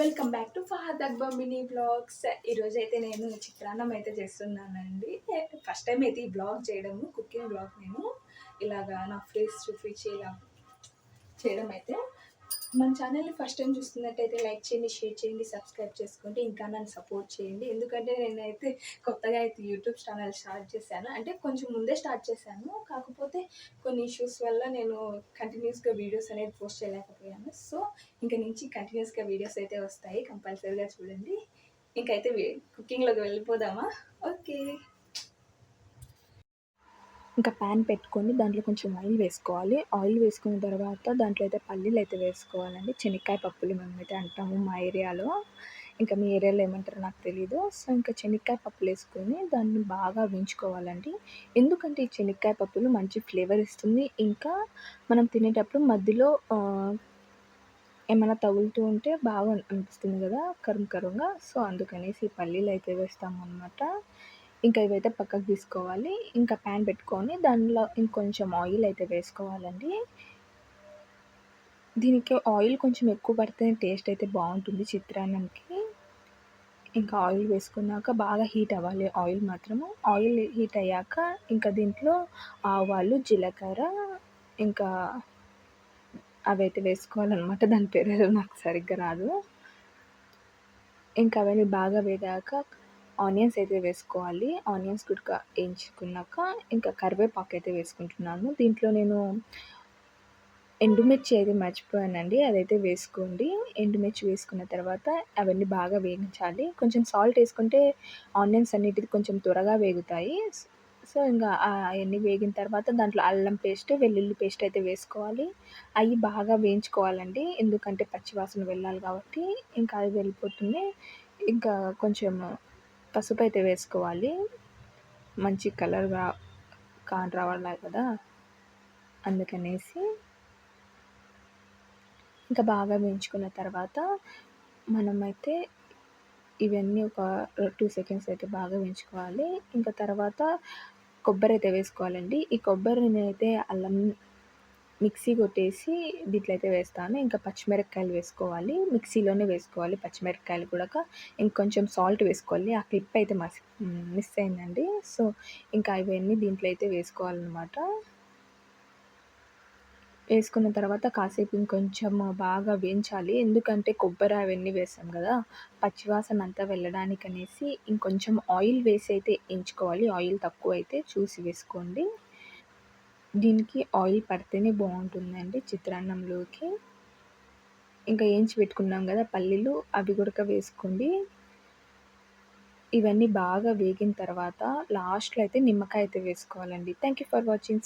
Welcome back to Fahad అక్బంబిని mini blogs ఈరోజు అయితే నేను చిత్రాన్నం అయితే చేస్తున్నానండి. ఫస్ట్ టైం అయితే ఈ బ్లాగ్ చేయడము కుకింగ్ బ్లాగ్ నేను. ఇలాగా నా ఫేస్ చూపించి ఇలా చేయడం అయితే మన ఛానల్ని ఫస్ట్ టైం చూస్తున్నట్టయితే లైక్ చేయండి షేర్ చేయండి సబ్స్క్రైబ్ చేసుకోండి ఇంకా నన్ను సపోర్ట్ చేయండి. ఎందుకంటే నేనైతే కొత్తగా అయితే యూట్యూబ్ ఛానల్ స్టార్ట్ చేశాను. అంటే కొంచెం ముందే స్టార్ట్ చేశాను. కాకపోతే కొన్ని ఇష్యూస్ వల్ల నేను కంటిన్యూస్గా వీడియోస్ అనేది పోస్ట్ చేయలేకపోయాను. సో ఇంకా నుంచి కంటిన్యూస్గా వీడియోస్ అయితే వస్తాయి. కంపల్సరీగా చూడండి. ఇంకైతే కుకింగ్లోకి వెళ్ళిపోదామా? ఓకే ఇంకా ప్యాన్ పెట్టుకొని దాంట్లో కొంచెం ఆయిల్ వేసుకోవాలి. ఆయిల్ వేసుకున్న తర్వాత దాంట్లో అయితే పల్లీలు అయితే వేసుకోవాలండి. శనక్కాయ పప్పులు మేమైతే అంటాము మా ఏరియాలో. ఇంకా మీ ఏరియాలో ఏమంటారో నాకు తెలియదు సో ఇంకా శనక్కాయ పప్పులు వేసుకొని దాన్ని బాగా వేయించుకోవాలండి. ఎందుకంటే ఈ శనక్కాయ పప్పులు మంచి ఫ్లేవర్ ఇస్తుంది. ఇంకా మనం తినేటప్పుడు మధ్యలో ఏమైనా తగులుతూ ఉంటే బాగా అనిపిస్తుంది కదా కరుం కరుంగా సో అందుకనేసి పల్లీలు అయితే వేస్తాము అనమాట ఇంకా ఇవైతే పక్కకు తీసుకోవాలి. ఇంకా ప్యాన్ పెట్టుకొని దానిలో ఇంకొంచెం ఆయిల్ అయితే వేసుకోవాలండి. దీనికి ఆయిల్ కొంచెం ఎక్కువ పడితే టేస్ట్ అయితే బాగుంటుంది చిత్రాన్నంకి. ఇంకా ఆయిల్ వేసుకున్నాక బాగా హీట్ అవ్వాలి ఆయిల్ మాత్రము. ఆయిల్ హీట్ అయ్యాక ఇంకా దీంట్లో ఆవాలు జీలకర్ర ఇంకా అవైతే వేసుకోవాలన్నమాట. దాని పేరు నాకు సరిగ్గా రాదు. ఇంకా అవన్నీ బాగా వేగాక ఆనియన్స్ అయితే వేసుకోవాలి. ఆనియన్స్ గుడిక వేయించుకున్నాక ఇంకా కరివేపాకు అయితే వేసుకుంటున్నాను. దీంట్లో నేను ఎండుమిర్చి అయితే మర్చిపోయానండి. అదైతే వేసుకోండి. ఎండుమిర్చి వేసుకున్న తర్వాత అవన్నీ బాగా వేయించాలి కొంచెం సాల్ట్ వేసుకుంటే ఆనియన్స్ అన్నిటిది కొంచెం త్వరగా వేగుతాయి. సో ఇంకా అవన్నీ వేగిన తర్వాత దాంట్లో అల్లం పేస్ట్ వెల్లుల్లి పేస్ట్ అయితే వేసుకోవాలి. అవి బాగా వేయించుకోవాలండి. ఎందుకంటే పచ్చివాసన వెళ్ళాలి కాబట్టి ఇంకా అది వెళ్ళిపోతుంది ఇంకా కొంచెం పసుపు అయితే వేసుకోవాలి. మంచి కలర్గా కాన్ రావాలి కదా. అందుకనేసి ఇంకా బాగా వేయించుకున్న తర్వాత మనమైతే ఇవన్నీ ఒక టూ సెకండ్స్ అయితే బాగా వేయించుకోవాలి. ఇంకా తర్వాత కొబ్బరి అయితే వేసుకోవాలండి. ఈ కొబ్బరిని అయితే అల్లం మిక్సీ కొట్టేసి దీంట్లో అయితే వేస్తాను. ఇంకా పచ్చిమిరపకాయలు వేసుకోవాలి. మిక్సీలోనే వేసుకోవాలి. పచ్చిమిరపకాయలు కూడా ఇంకొంచెం సాల్ట్ వేసుకోవాలి. ఆ క్లిప్ అయితే మస్ మిస్ అయిందండి. సో ఇంకా ఇవన్నీ దీంట్లో అయితే వేసుకోవాలన్నమాట. వేసుకున్న తర్వాత కాసేపు ఇంకొంచెం బాగా వేయించాలి. ఎందుకంటే కొబ్బరి అవన్నీ వేసాం కదా. పచ్చివాసన అంతా వెళ్ళడానికి అనేసి ఇంకొంచెం ఆయిల్ వేసి అయితే ఎంచుకోవాలి ఆయిల్ తక్కువ అయితే చూసి వేసుకోండి. దీనికి ఆయిల్ పడితేనే బాగుంటుందండి చిత్రాన్నంలోకి. ఇంకా ఏంచి పెట్టుకున్నాం కదా పల్లీలు అవి కూడా వేసుకోండి. ఇవన్నీ బాగా వేగిన తర్వాత లాస్ట్లో అయితే నిమ్మకాయ అయితే వేసుకోవాలండి. Thank you for watching